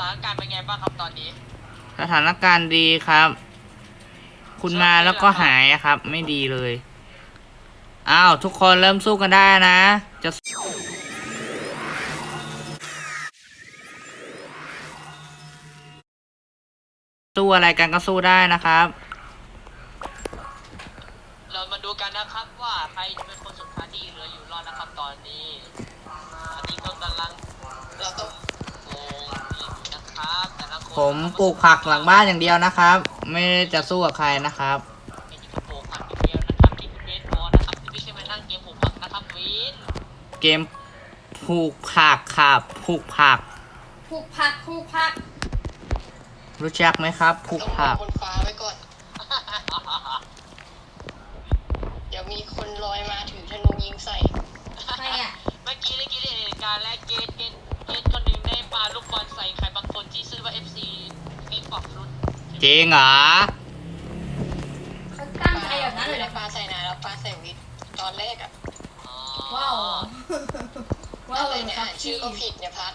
ถานการณ์เป็นไงบ้างครับตอนนี้ สถานการณ์ดีครับ คุณมาแล้วก็หายอะครับ ไม่ดีเลย อ้าวทุกคนเริ่มสู้กันได้นะ จะสู้อะไรกันก็สู้ได้นะครับ เรามาดูกันนะครับว่าใครจะเป็นคนสุดท้ายที่เหลืออยู่รอดนะครับตอนนี้อันนี้ก็กำลังเราต้องโกงอยู่นะครับแต่ละคน ผมปลูกผักหลังบ้านอย่างเดียวนะครับ ไม่ได้จะสู้กับใครนะครับเป็นที่ปลูกผักอย่างเดียวนะครับที่เบสบอลนะครับที่ไม่ใช่มานั่งเกมปลูกผักนะครับวินเกมปลูกผักครับปลูกผักผูกพักผูกพัก รู้จักไหมครับปลูกผักบนฟ้าไว้ก่อน เดี๋ยวมีคนลอยมาถือธนูยิงใส่ใครอะ เมื่อกี้ได้กินเหตุการณ์แรกเกณ จริงเหรอเขาตั้งใจแบบนั้นเลยไม่เหรได้อปลาใส่นายแล้วปลาใส่วิทย์ตอนแรกอะอ๋อว้าวว้าวอะไรเลยเนี่ยครับอ่านชื่อก็ผิดเนี่ยพัด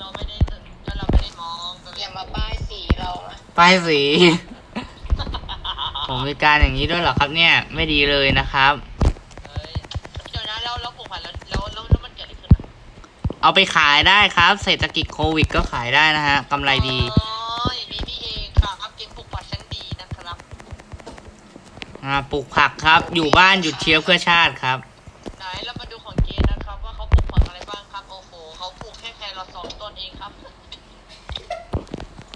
เราไม่ได้แล้วเราไม่ได้มองกันเลอย่ามาป้ายสีเรานะป้ายสีผมมีการอย่างนี้ด้วยเหรอครับเนี่ย ไม่ดีเลยนะครับ เฮ้ยเดี๋ยวนะเราเราปลูกผักแล้วแล้วแล้วแล้วมันเกิดอะไรขึ้นอะเอาไปขายได้ครับ เศรษฐกิจโควิดก็ขายได้นะฮะกำไรดี อ๋อาปลูกผักครับ อยู่บ้านหยุดเชื้อเพื่อชาติครับ ไหนเรามาดูของเกณฑ์นะครับ ว่าเขาปลูกผักอะไรบ้างครับโอ้โหเขาปลูกแค่แครอทสองต้นเองครับ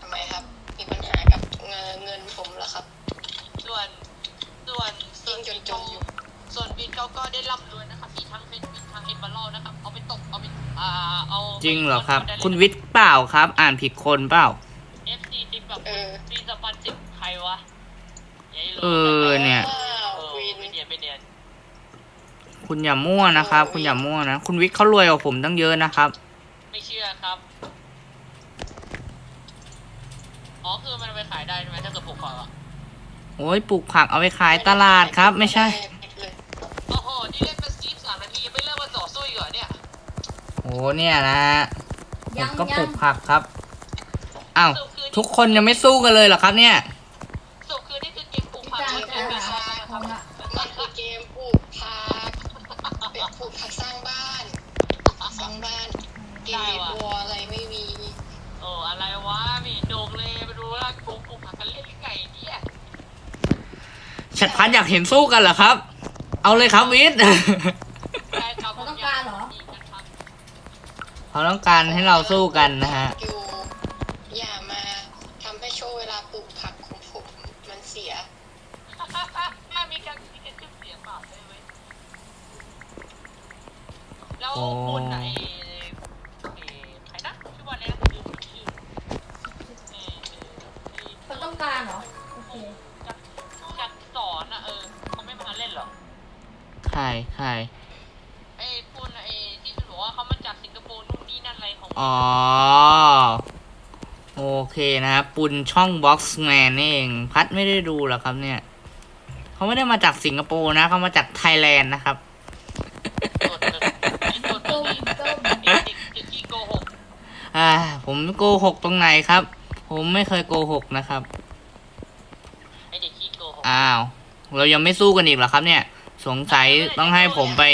ทำไมครับ มีปัญหากับเงินเงินผมเหรอครับ ส่วนส่วนส่วนยิ่งจนๆอยู่ ส่วนบินเขาก็ได้ร่ำรวยนะครับมีทั้งเป็นบินทั้งเอมเบอร์นะครับเอาไปตกเอาไปอ่าเอาจริงเหรอครับไปนคุณวิทย์เปล่าครับ อ่านผิดคนเปล่าเอฟซีติดแบบเออ ปีสปันสิบใครวะยายโล เออเนี่ยว้าวเออวินไม่เนียนไม่เนียนคุณอย่ามั่วนะครับ คุณอย่ามั่วนะ คุณวิทย์เขารวยกว่าผมตั้งเยอะนะครับ ไม่เชื่อครับ อ๋อคือมันเอาไปขายได้ใช่ไหมถ้าเกิดปลูกผักอะโอ้ยปลูกผักเอาไปขายตลาดครับ ไม่ใช่เลยโอ้โห นี่เล่นมาซีฟสามนาทียังไม่เริ่มมาต่อสู้อีกเหรอเนี่ยโอ้เนี่ยนะฮะผยัมงก็ปยัลูงกผักครับอ้าวสรุปคือทุกคนยังไม่สู้กันเลยเหรอครับเนี่ยานเกมวัวอะไรไม่มีโอ้อะไรวะมีโดงเลยมาดูว่าปลูกปลูกผักกันเล่นไก่เนี่ยชัดพันอยากเห็นสู้กันเหรอครับ เอาเลยครับวิทย์ได้ครับเขาต้องการเหรอดีกันครับเขาต้องการให้เราสู้กันนะฮะ อยู่อย่ามาทำให้โชว์เวลาปลูกผักของผมมันเสียมีการมีการขึ้นเสียงเปล่าด้วยเว้ยแล้วโอ้คุณไหน อนอะเออเขาไม่มาเล่นเหรอใครใครไอ้คุณไอ้ที่คุณบอกว่าเขามาจากสิงคโปร์นู่นนี่นั่นอะไรของอ๋อ โอเคนะครับปุนช่องบ็อกซ์แมนนี่เอง พัดไม่ได้ดูหรอครับเนี่ย เขาไม่ได้มาจากสิงคโปร์นะ เขามาจากไทยแลนด์นะครับ โดดเลยไอ้โดดต้มเลยต้มไอ้เด็กเด็กที่โกหกอ่า ผมโกหกตรงไหนครับ ผมไม่เคยโกหกนะครับ ไอ้เด็กที่โกหก อ้าว เรายังไม่สู้กันอีกเหรอครับ เนี่ย สงสัยต้องให้ผมไป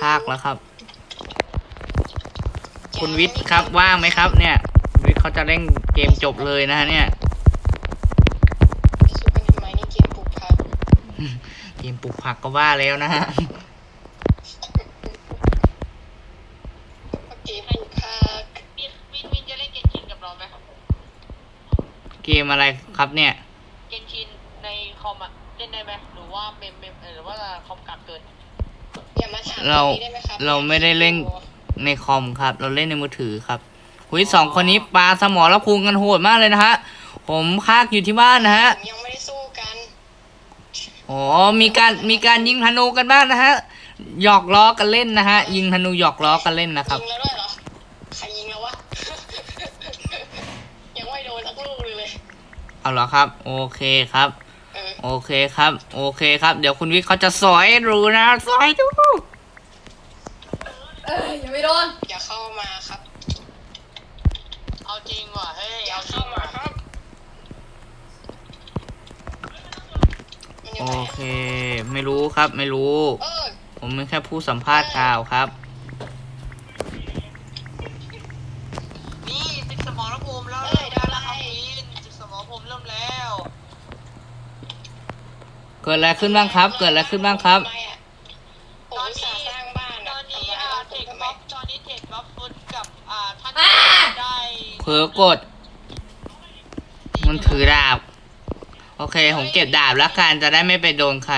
ภาคแล้วครับ คุณวิทย์ครับว่างไหมครับ เนี่ย วิทย์เขาจะเล่นเกมจบเลยนะฮะเนี่ยสู้กันทำไมนี่เกมปลูกผักเกมปลูกผักก็ว่าแล้วนะฮะเกมปลูกผักวินวินวินจะเล่นเกนชินกับเราไหมเกมอะไรครับเนี่ย เกนชินในคอมอะเล่นได้ไหมหรือว่าเมมเมมเออหรือว่าคอมกักเกินอย่ามาถามเราแบบนี้ได้ไหมครับเราไม่ได้เล่น ในคอมครับ เราเล่นในมือถือครับคุยสองคนนี้ปลาสมอแล้วพุงกันโหดมากเลยนะฮะ ผมพากอยู่ที่บ้านนะฮะผมยังไม่ได้สู้กันอ๋อมีการมีการยิงธนูกันบ้างนะฮะหยอกล้อกันเล่นนะฮะ ยิงธนูหยอกล้อกันเล่นนะครับ ยิงแล้วด้วยเหรอใครยิงแล้ววะ ยังไม่โดนสักลูกเลยเลยเอาเหรอครับ โอเคครับเออ โอเคครับ โอเคครับ เดี๋ยวคุณวิทย์เขาจะสอยให้รู้นะสอยดูเอ้ยยังไม่โดนอย่าเข้ามาครับ เอาจริงว่ะเฮ้ยอย่าเอาจริเข้างมาว่ะครับมันอยู่โอไหนเค ไม่รู้ครับ ไม่รู้ เออผมเป็นแค่ผู้สัมภาษณ์ข่าวครับ นี่ติดสมองภูมิแล้วเริ่มแล้วนะครับวินติดสมองภูมิเริ่มแล้ว เกิดอะไรขึ้นบ้างครับ เกิดอะไรขึ้นบ้างครับทำไมอะผมอุตส่าห์สร้างบ้านตอะอนนี้ทำลายอ่าบ้านเทผมคทำไมบ็อกตอนนี้เทคบ็อกฟุตกับอ่าท่านอ่าได้เผลอกด มันถือดาบ โอเค ผมเก็บดาบแล้วกันจะได้ไม่ไปโดนใคร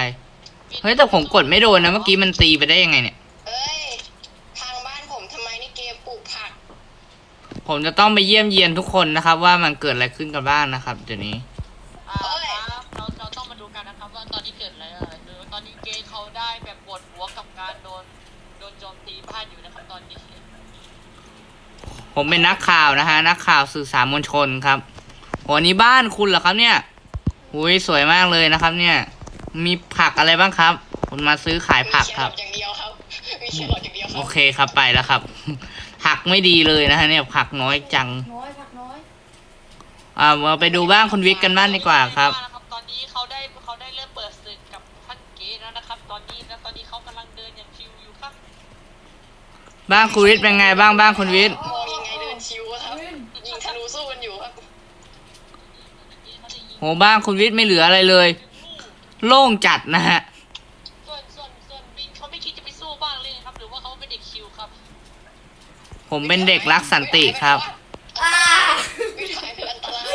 เฮ้ยแต่ผมกดไม่โดนนะเมื่อกี้มันตีไปได้ยังไงเนี่ย เอ้ยทางบ้านผมทำไมนี่เกมปลูกผัก ผมจะต้องไปเยี่ยมเยียนทุกคนนะครับ ว่ามันเกิดอะไรขึ้นกันบ้างนะครับเดี๋ยวนี้ ผมเป็นนักข่าวนะฮะ นักข่าวสื่อสารมวลชนครับโหนี่บ้านคุณเหรอครับเนี่ยอุ้ยสวยมากเลยนะครับ เนี่ย มีผักอะไรบ้างครับผมมาซื้อขายมีผักแคครรัอบทอย่างเดียวครับมีแครอทอย่างเดียวคโอรับเคครับไปแล้วครับ ผักไม่ดีเลยนะฮะเนี่ยผักน้อยจัง น้อยผักน้อยอ่าเราไปดูบ้านคุณวิทย์กันบ้างดีกว่าครับ ตอนนี้เขาได้เขาได้เริ่มเปิดศึกกับท่านเกย์แล้วนะครับ ตอนนี้แล้วตอนนี้เขากำลังเดินอย่างชิวอยู่ครับบ้านคุณวิทย์เป็นไงบ้างบ้านคุณวิทย์มองยังไงเดินชิวอะครับ ยิงธนูสู้กันอยู่ครับ โห บ้านคุณวิทย์ไม่เหลืออะไรเลย โล่งจัดนะฮะ ส่วนส่วนส่วนวินเขาไม่คิดจะไปสู้บ้างเลยครับ หรือว่าเขาเป็นเด็กชิวครับผมเป็นเด็กรักสันติครับ อ่าวิถีคืออันตราย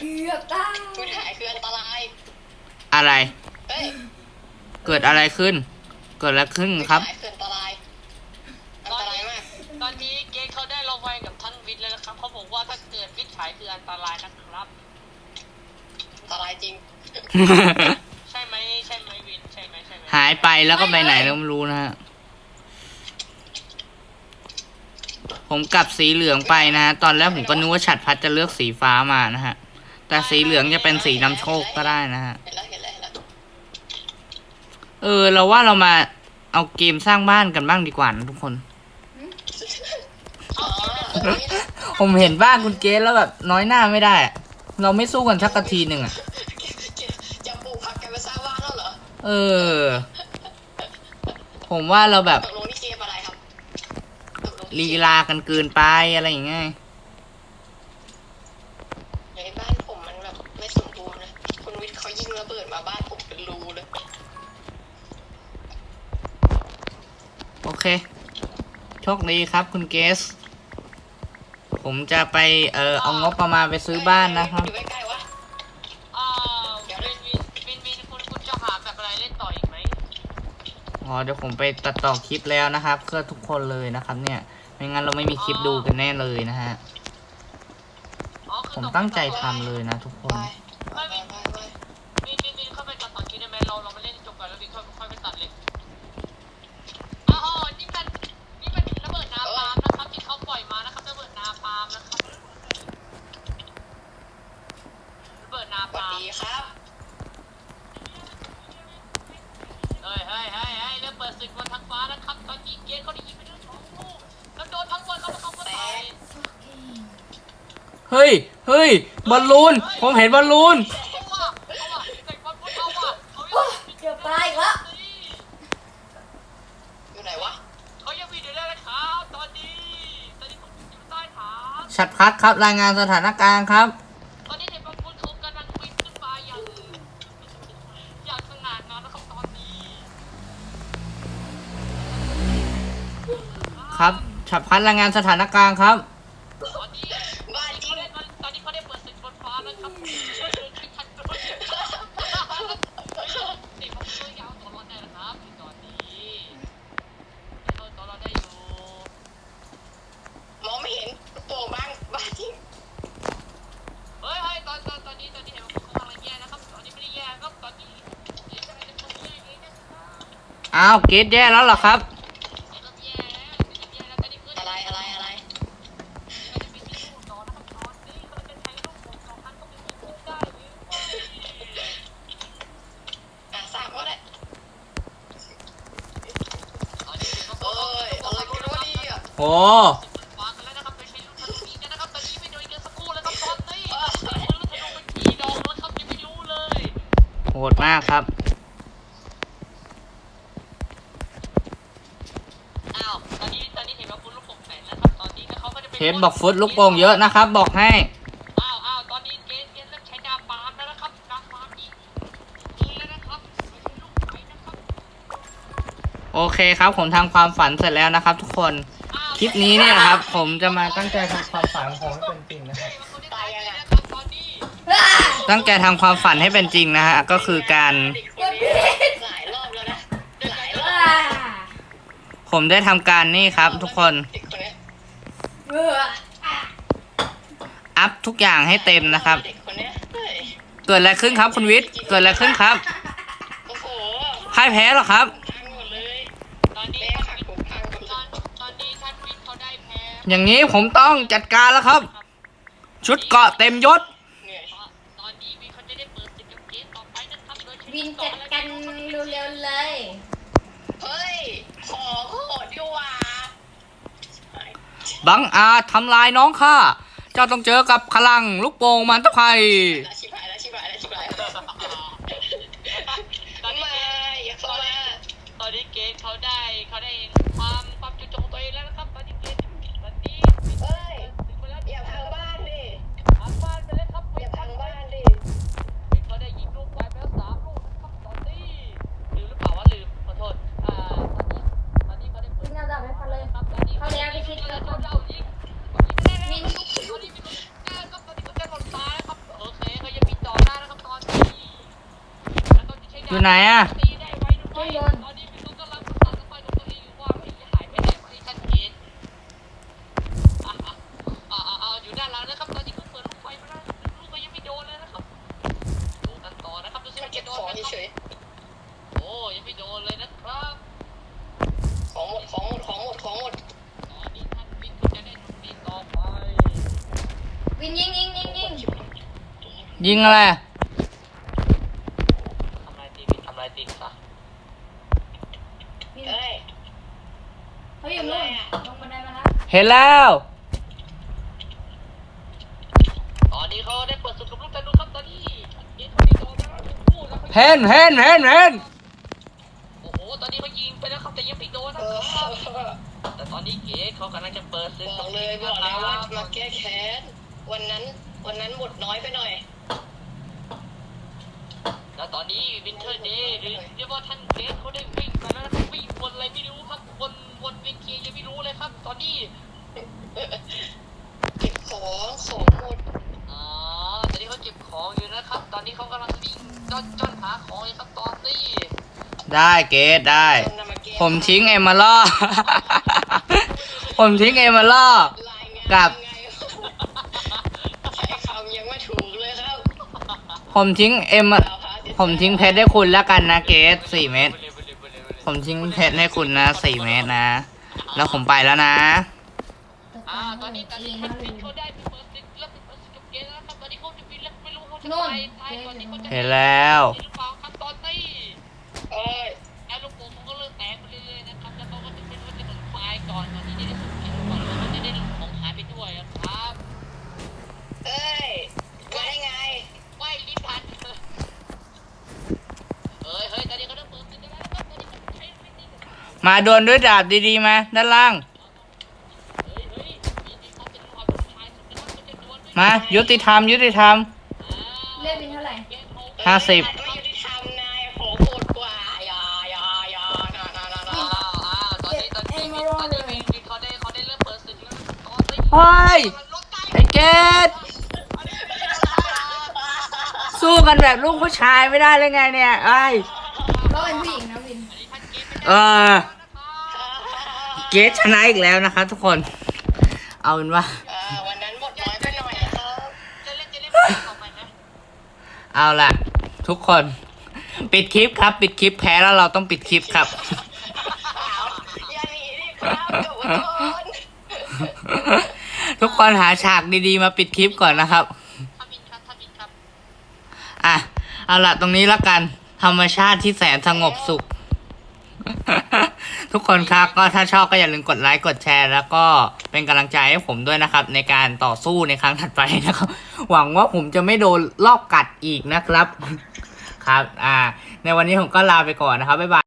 เกือบตายวิถีคืออันตราย อะไร เฮ้ยเกิดอะไรขึ้น เกิดอะไรขึ้นครับ วิถีคืออันตรายอั ใช่ไหมใช่ไหมวินใช่ไหมใช่ไหมหายไปแล้วก็ไปไหนแล้วไม่รู้นะฮะ ผมกลับสีเหลืองไปนะฮะ ตอนแรกผมก็นึกว่าฉัดพัดจะเลือกสีฟ้ามานะฮะ แต่สีเหลืองจะเป็นสีนำโชคก็ได้นะฮะ เห็นแล้วเห็นแล้วเห็นแล้วเออ เราว่าเรามาเอาเกมสร้างบ้านกันบ้างดีกว่านะทุกคน อ๋อเออนี่นะผมเห็นบ้านคุณเกสแล้วแบบน้อยหน้าไม่ได้อะเราไม่สู้กันสักกะทีหนึ่งอะจะ เหรอเออ ผมว่าเราแบบตกลงนี่เกมอะไรครับตกงลีลากันเกินไปอะไรอย่างเงี้ยในบ้านผมมันแบบไม่สมบูรณ์นะคุณวิทย์เขายิงระเบิดมาบ้านผมเป็นรูเลยโอเคโชคดีครับคุณเกส ผมจะไปเออเอางบประมาณไปซื้อบ้านนะครับ อยู่ใกล้ๆ อ๋อเดี๋ยวผมไปตัดต่อคลิปแล้วนะครับเพื่อทุกคนเลยนะครับ เนี่ยไม่งั้นเราไม่มีคลิปดูกันแน่เลยนะฮะผมตั้งใจทำเลยนะ ทุกคนไปไปไปไปวินวินวินเข้าไปตัดต่อคิดได้ไหมเราเรามาเล่นจบกันแล้ววินค่อยค่อยไปตัดเลยอ๋อนี่มันนี่มันระเบิดนาปาล์มนะครับที่เขาปล่อยมานะครับระเบิดนาปาล์มนะครับระเบิดนาสวัสปาล์มดีครับ เฮ้ยเฮ้ยเฮ้ยเฮ้ยเริ่มเปิดศึกบนทางฟ้าแล้วครับ ตอนนี้ เกียร์เขาได้ยิงไปทั้งสองลูกแล้วโดนทั้งบนเขาแล้วเขาก็ตายเฮ้ย เฮ้ย บอลลูน ผมเห็นบอลลูนเอาว่ะเอาว่ะเตะบอลบนเอาว่ะเขายังเกือบตายอีกแล้ว อยู่ไหนวะเขายังมีอยู่เลยนะครับตอนนี้ตอนนี้ผมอยู่ใต้ฐาน ชัดพัดครับรายงานสถานการณ์ครับ ตอนนี้เด็กบางคนเขากำลังวิ่งขึ้นมาอย่างอย่างสง่างามนะครับตอนนี้ ครับฉับพัดรายงานสถานการณ์ครับ ตอนนี้บ้านจริงตอนนี้เขาได้เปิดศึกบนฟ้าแล้วครับที่ทันโดนเด็กบางคนยาวตัวรอดได้นะครับตอนนี้เขาตัวรอดได้อยู่มองไม่เห็นโป่งบ้างบ้านจริงเฮ้ยเฮ้ยตอนตอนตอนนี้ตอนนี้เห็นว่าเขากำลังแย่นะครับ ตอนนี้ไม่ได้แย่ครับตอนนี้เดี๋ยวจะเป็นคนแย่เองนะครับอ้าวเกตแย่แล้วเหรอครับ โอ้โหดมากครับเห็นบอกฟุตลูกโป่งเยอะนะครับ บอกให้โอเคครับ ผมทำความฝันเสร็จแล้วนะครับทุกคน คลิปนี้เนี่ยนะครับ ผมจะมาตั้งใจทำความฝันของผมให้เป็นจริงนะครับเขาได้ตายแล้วนะครับตอนนี้ว้าตั้งใจทำความฝันให้เป็นจริงนะฮะ ก็คือการเด็กคนนี้หลายรอบแล้วนะหลายรอบว้าผมได้ทำการนี่ครับ ทุกคนเด็กคนเนี้ยเบื่ออะอัพทุกอย่างให้เต็มนะครับเด็กคนเนี้ยเฮ้ยเกิดอะไรขึ้นครับคุณวิทย์ เกิดอะไรขึ้นครับโอ้โหพ่ายแพ้เหรอครับ อย่างนี้ผมต้องจัดการแล้วครับ ชุดเกาะเต็มยศเหนื่อยตอนนี้วิทย์เขาจะได้เปิดศึกกับเกณฑ์ต่อไปนะครับโดยใช้วินจัดกันเร็วๆเลย เฮ้ย ขอโหดดีกว่าบังอาจทำลายน้องข้า เจ้าต้องเจอกับพลังลูกโป่งมันตะไคร่แล้วชิบหายแล้วชิบหายแล้วชิบหายตอนนี้มาอย่าเข้ามาตอนนี้เกณฑ์เขาได้เขาได้ความ อยู่ไหนอะตีได้ไว้ด้วยตอนนี้มีลูกกำลังสั่นไฟของตัวเองอยู่ว่าไม่หายไปไหนไม่ชัดเจนอ่าอ่าอ่าอยู่ด้านหลังนะครับตอนนี้เขาเปิดลูกไฟมาแล้วลูกก็ยังไม่โดนเลยนะครั ตีวิทย์ทำลายตีซะวินเฮ้ยเขาอยู่นู่นลงบันไดมาแล้วเห็นแล้วตอนนี้เขาได้เปิดศึกกับลูกธนูครับตอนนี้เกมเขาตีโดนแล้วพูดแล้วเขาเห็นเห็นเห็นเห็นโอ้โห ตอนนี้เขายิงไปแล้วครับแต่ยังไม่โดนเอนะอครับแต่ตอนนี้เก๋เขากำลังจะเปิดศึกบอกเลยบอกเลยว่ามาแก้แค้นวันนั้นวันนั้นหมดน้อยไปหน่อย ได้เกตได้จนนำาแก้ผมทิ้งเอมาล่อ ผมทิ้งเอมาล่อรายงานกับยังไงใช้คำยังไม่ถูกเลยครับ ผมทิ้งเอ็มดาวพระอาทิตย์ผมทิ้งเพชรให้คุณแล้วกันนะเกตสี่เมตร ผมทิ้งเพชรให้คุณนะสี่เมตรนะ แล้วผมไปแล้วนะอ่าตอนนี้ตอนนี้ท่านวินเขาได้มีเปิดศึกแล้วมีเปิดศึกกับเกรซแล้วครับตอนนี้เขาจะวินแล้วไม่รู้เขาจะไปตายก่อนที่เขาจะเห็นแล้ว มาดวลด้วยดาบดีๆมาด้านล่างเฮ้ยเฮ้ยมีที่เขาเป็นความผู้ชายสุดนะครับเขาจะดวลด้วยมายุติธรรมยุติธรรมอ่าเลือดวินเท่าไหร่เกมเขาห้าสิบไม่ยุติธรรมนายของโหดกว่าอย่าอย่าอย่านานานานาอ้าวอ้าวตอนนี้ตอนนี้มีตอนนี้มีมีเขาได้เขาได้เริ่มเปิดศึกแล้วตอนนี้เฮ้ยรถใต้ไอ้เกตสู้กันแบบลูกผู้ชายไม่ได้เลยไงเนี่ยไอ้ยก็เป็นผู้หญิงนะวินอันนี้ท่านเกมไม่ได้เออนะครับเกตชนะอีกแล้วนะคะ ทุกคน เอาเป็นว่าอ่าวันนั้นหมดน้อยไปหน่อยนะครับ จะเล่นจะเล่นแบบนี้ต่อไปไหมเอาล่ะ ทุกคน ปิดคลิปครับ ปิดคลิปแพ้แล้วเราต้องปิดคลิปครับอ้าวอย่าหนีดิครับเดี๋ยววันก่อนทุกคนหาฉากดีๆ มาปิดคลิปก่อนนะครับถ้าบินครับถ้าบินครับอะ เอาล่ะ ตรงนี้แล้วกัน ธรรมชาติที่แสนสงบสุข ทุกคนครับก็ถ้าชอบก็อย่าลืมกดไลค์กดแชร์ แล้วก็เป็นกำลังใจให้ผมด้วยนะครับ ในการต่อสู้ในครั้งถัดไปนะครับหวังว่าผมจะไม่โดนลอกกัดอีกนะครับ ครับ อ่า ในวันนี้ผมก็ลาไปก่อนนะครับบ๊ายบาย